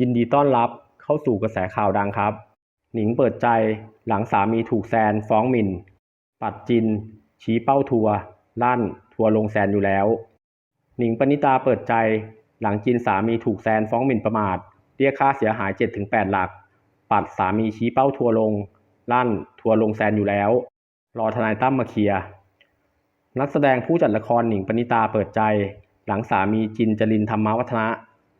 ยินดีต้อนรับเข้าสู่กระแสข่าวดังครับ หนิงเปิดใจหลังสามีถูกแซนฟ้องหมิ่น ปัดจิน ชี้เป้าทัวร์ลั่น ทัวร์ลงแซนอยู่แล้ว หนิงปณิตาเปิดใจหลังจินสามีถูกแซนฟ้องหมิ่นประมาท เรียกค่าเสียหาย 7-8 หลัก ปัดสามีชี้เป้าทัวร์ลง ลั่น ทัวร์ลงแซนอยู่แล้ว รอทนายตั้มมาเคลียร์นักแสดงผู้จัดละครหนิงปณิตาเปิดใจ หลังสามีจินจรินธรรมวัฒนะ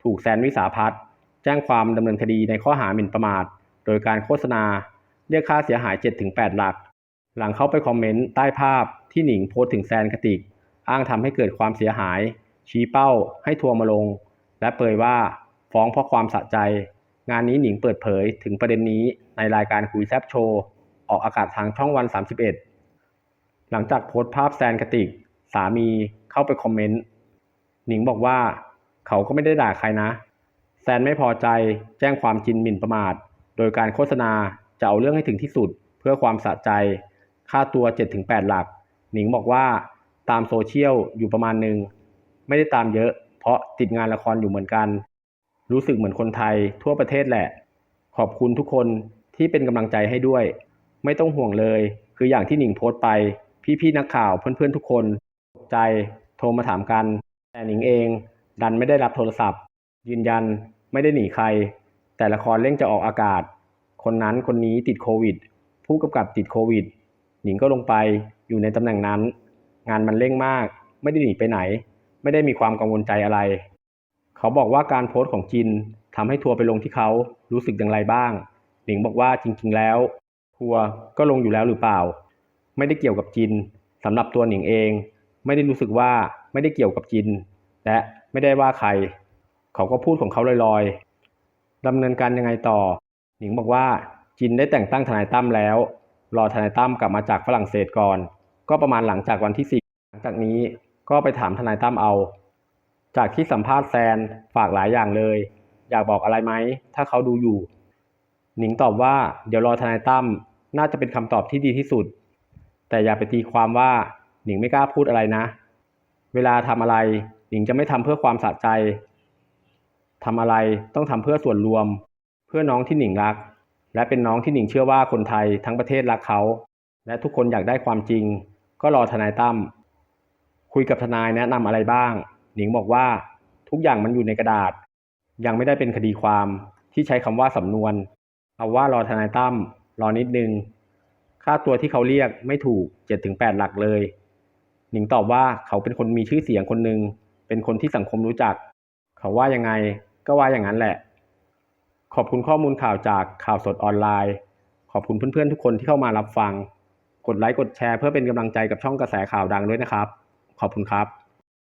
ถูกแซนวิสาพัฒน์ แจ้งความดำเนินคดีในข้อหาหมิ่นประมาท โดยการโฆษณา เรียกค่าเสียหาย 7-8 หลัก หลังเข้าไปคอมเมนต์ใต้ภาพที่หนิงโพสถึงแซนกติก อ้างทำให้เกิดความเสียหาย ชี้เป้า ให้ทัวร์มาลง และเผยว่าฟ้องเพราะความสะใจ งานนี้หนิงเปิดเผยถึงประเด็นนี้ในรายการคุยแซบโชว์ออกอากาศทางช่องวัน 31 หลังจากโพสภาพแซนกติก สามีเข้าไปคอมเมนต์หนิงบอกว่า เขาก็ไม่ได้ด่าใครนะ แซนไม่พอใจแจ้งความจินหมิ่นประมาท โดยการโฆษณาจะเอาเรื่องให้ถึงที่สุดเพื่อความสะใจ ค่าตัว 7-8 หลัก หนิงบอกว่าตามโซเชียลอยู่ประมาณหนึ่ง ไม่ได้ตามเยอะ เพราะติดงานละครอยู่เหมือนกัน รู้สึกเหมือนคนไทยทั่วประเทศแหละ ขอบคุณทุกคนที่เป็นกำลังใจให้ด้วย ไม่ต้องห่วงเลย คืออย่างที่หนิงโพสต์ไป พี่ๆนักข่าวเพื่อนๆทุกคนตกใจโทรมาถามกัน แต่หนิงเองดันไม่ได้รับโทรศัพท์ ยืนยัน ไม่ได้หนีใคร แต่ละครเร่งจะออกอากาศ คนนั้นคนนี้ติดโควิด ผู้กำกับติดโควิด หนิงก็ลงไปอยู่ในตำแหน่งนั้น งานมันเร่งมาก ไม่ได้หนีไปไหน ไม่ได้มีความกังวลใจอะไร เขาบอกว่าการโพสต์ของจินทำให้ทัวร์ไปลงที่เขารู้สึกอย่างไรบ้าง หนิงบอกว่าจริง ๆ แล้วทัวร์ก็ลงอยู่แล้วหรือเปล่า ไม่ได้เกี่ยวกับจินสำหรับตัวหนิงเอง ไม่ได้รู้สึกว่าไม่ได้เกี่ยวกับจิน และไม่ได้ว่าใคร เขาก็พูดของเขาลอยๆดำเนินการยังไงต่อ หนิงบอกว่าจินได้แต่งตั้งทนายตั้มแล้ว รอทนายตั้มกลับมาจากฝรั่งเศสก่อน ก็ประมาณหลังจากวันที่สี่หลังจากนี้ก็ไปถามทนายตั้มเอา จากที่สัมภาษณ์แซนฝากหลายอย่างเลย อยากบอกอะไรไหมถ้าเขาดูอยู่ หนิงตอบว่าเดี๋ยวรอทนายตั้มน่าจะเป็นคำตอบที่ดีที่สุด แต่อย่าไปตีความว่าหนิงไม่กล้าพูดอะไรนะ เวลาทำอะไรหนิงจะไม่ทำเพื่อความสะใจ ทำอะไรต้องทำเพื่อส่วนรวม เพื่อน้องที่หนิงรัก และเป็นน้องที่หนิงเชื่อว่าคนไทยทั้งประเทศรักเขา และทุกคนอยากได้ความจริง ก็รอทนายตั้มคุยกับทนายแนะนำอะไรบ้าง หนิงบอกว่าทุกอย่างมันอยู่ในกระดาษ ยังไม่ได้เป็นคดีความที่ใช้คำว่าสำนวนเอาว่ารอทนายตั้มรอนิดนึง ค่าตัวที่เขาเรียกไม่ถูก7-8หลักเลย หนิงตอบว่าเขาเป็นคนมีชื่อเสียงคนหนึ่งเป็นคนที่สังคมรู้จัก เขาว่ายังไง ก็ว่าอย่างนั้นแหละ ขอบคุณข้อมูลข่าวจากข่าวสดออนไลน์ ขอบคุณเพื่อนๆทุกคนที่เข้ามารับฟัง กดไลค์กดแชร์เพื่อเป็นกำลังใจกับช่องกระแสข่าวดังด้วยนะครับ ขอบคุณครับ